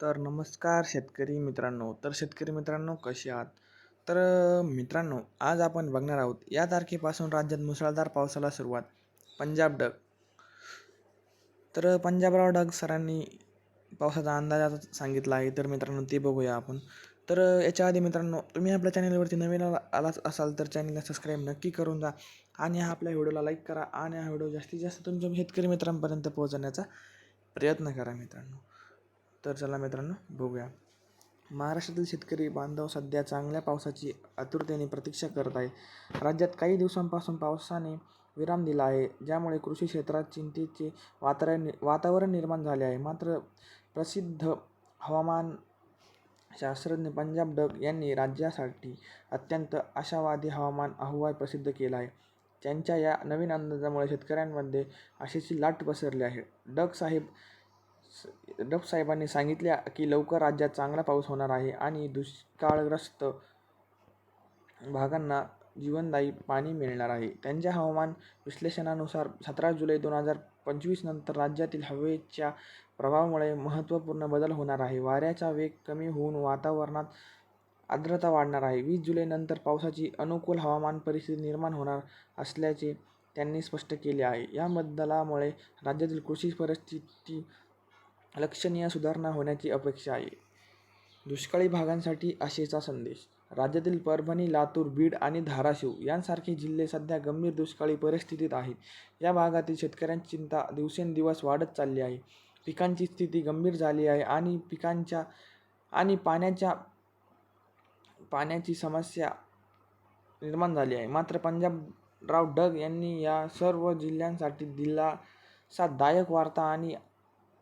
तर नमस्कार शेतकरी मित्रांनो. तर शेतकरी मित्रांनो कसे आहात? तर मित्रांनो आज आपण बघणार आहोत या तारखेपासून राज्यात मुसळधार पावसाला सुरुवात पंजाब डग तर पंजाबराव डग सरांनी पावसाचा अंदाज आता सांगितला आहे तर मित्रांनो ते बघूया आपण. तर याच्या आधी मित्रांनो तुम्ही आपल्या चॅनलवरती नवीन आला आलाच असाल तर चॅनलला सबस्क्राईब नक्की करून जा आणि हा आपल्या व्हिडिओला लाईक करा आणि हा व्हिडिओ जास्तीत जास्त तुमच्या शेतकरी मित्रांपर्यंत पोहोचवण्याचा प्रयत्न करा मित्रांनो. तर चला मित्रांनो बघूया. महाराष्ट्रातील शेतकरी बांधव सध्या चांगल्या पावसाची आतुरतेने प्रतीक्षा करत आहे. राज्यात काही दिवसांपासून पावसाने विराम दिला आहे ज्यामुळे कृषी क्षेत्रात चिंतेचे वातावरण वातावरण निर्माण झाले आहे. मात्र प्रसिद्ध हवामान शास्त्रज्ञ पंजाब डग यांनी राज्यासाठी अत्यंत आशावादी हवामान अहवाल प्रसिद्ध केला आहे. त्यांच्या या नवीन अंदाजामुळे शेतकऱ्यांमध्ये आशेची लाट पसरली आहे. डग साहेब डग साहेबांनी सांगितले की लवकर राज्यात चांगला पाऊस होणार आहे आणि दुष्काळग्रस्त भागांना जीवनदायी पाणी मिळणार आहे. त्यांच्या हवामान विश्लेषणानुसार सतरा जुलै दोन हजार पंचवीस नंतर राज्यातील हवेच्या प्रभावामुळे महत्त्वपूर्ण बदल होणार आहे. वाऱ्याचा वेग कमी होऊन वातावरणात आर्द्रता वाढणार आहे. वीस जुलैनंतर पावसाची अनुकूल हवामान परिस्थिती निर्माण होणार असल्याचे त्यांनी स्पष्ट केले आहे. या बदलामुळे राज्यातील कृषी परिस्थिती लक्षणीय सुधारणा होण्याची अपेक्षा आहे. दुष्काळी भागांसाठी आशेचा संदेश. राज्यातील परभणी लातूर बीड आणि धाराशिव यांसारखे जिल्हे सध्या गंभीर दुष्काळी परिस्थितीत आहेत. या भागातील शेतकऱ्यांची चिंता दिवसेंदिवस वाढत चालली आहे. पिकांची स्थिती गंभीर झाली आहे आणि पिकांच्या आणि पाण्याच्या पाण्याची समस्या निर्माण झाली आहे. मात्र पंजाबराव डग यांनी या सर्व जिल्ह्यांसाठी दिलासादायक वार्ता आणि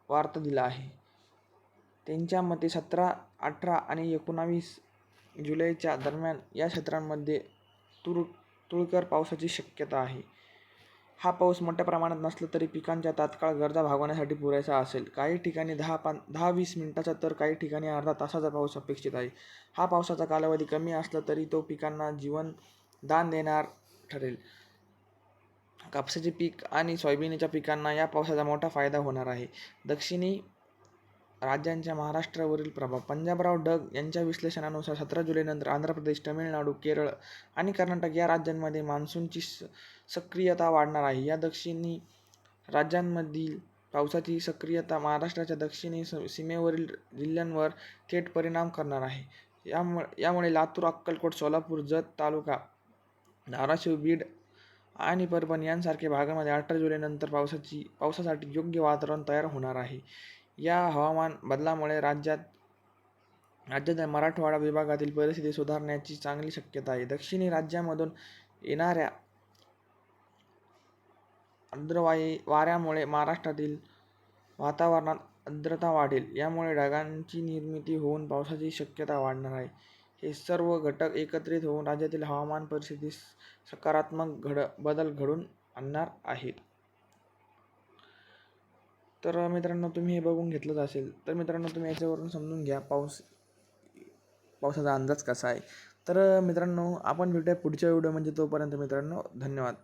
वार्ता दिला आहे. त्यांच्या मते सतरा अठरा आणि एकोणावीस जुलैच्या दरम्यान या क्षेत्रांमध्ये तुर तुळकर पावसाची शक्यता आहे. हा पाऊस मोठ्या प्रमाणात नसला तरी पिकांच्या तात्काळ गरजा भागवण्यासाठी पुरेसा असेल. काही ठिकाणी दहा पान दहा वीस मिनिटाचा तर काही ठिकाणी अर्धा तासाचा पाऊस अपेक्षित आहे. हा पावसाचा कालावधी कमी असला तरी तो पिकांना जीवन दान देणार ठरेल. कापसाचे पीक आणि सोयाबीनच्या पिकांना या पावसाचा मोठा फायदा होणार आहे. दक्षिणी राज्यांच्या महाराष्ट्रावरील प्रभाव. पंजाबराव डग यांच्या विश्लेषणानुसार सतरा जुलैनंतर आंध्र प्रदेश तमिळनाडू केरळ आणि कर्नाटक या राज्यांमध्ये मान्सूनची स सक्रियता वाढणार आहे. या दक्षिणी राज्यांमधील पावसाची सक्रियता महाराष्ट्राच्या दक्षिणी स सीमेवरील जिल्ह्यांवर थेट परिणाम करणार आहे. यामुळे यामुळे लातूर अक्कलकोट सोलापूर जत तालुका धाराशिव बीड आणि परभणी यांसारख्या भागामध्ये अठरा जुलैनंतर पावसाची पावसासाठी योग्य वातावरण तयार होणार आहे. या हवामान बदलामुळे राज्यात राज्याच्या मराठवाडा विभागातील परिस्थिती सुधारण्याची चांगली शक्यता आहे. दक्षिणी राज्यामधून येणाऱ्या आर्द्रवाई वाऱ्यामुळे महाराष्ट्रातील वातावरणात आर्द्रता वाढेल. यामुळे ढगांची निर्मिती होऊन पावसाची शक्यता वाढणार आहे. हे सर्व घटक एकत्रित होऊन राज्यातील हवामान परिस्थितीस सकारात्मक घड बदल घडून आणणार आहेत. तर मित्रांनो तुम्ही हे बघून घेतलंच असेल. तर मित्रांनो तुम्ही याच्यावरून समजून घ्या पाऊस पावसाचा अंदाज कसा आहे. तर मित्रांनो आपण भेटूया पुढच्या व्हिडिओ म्हणजे तोपर्यंत मित्रांनो धन्यवाद.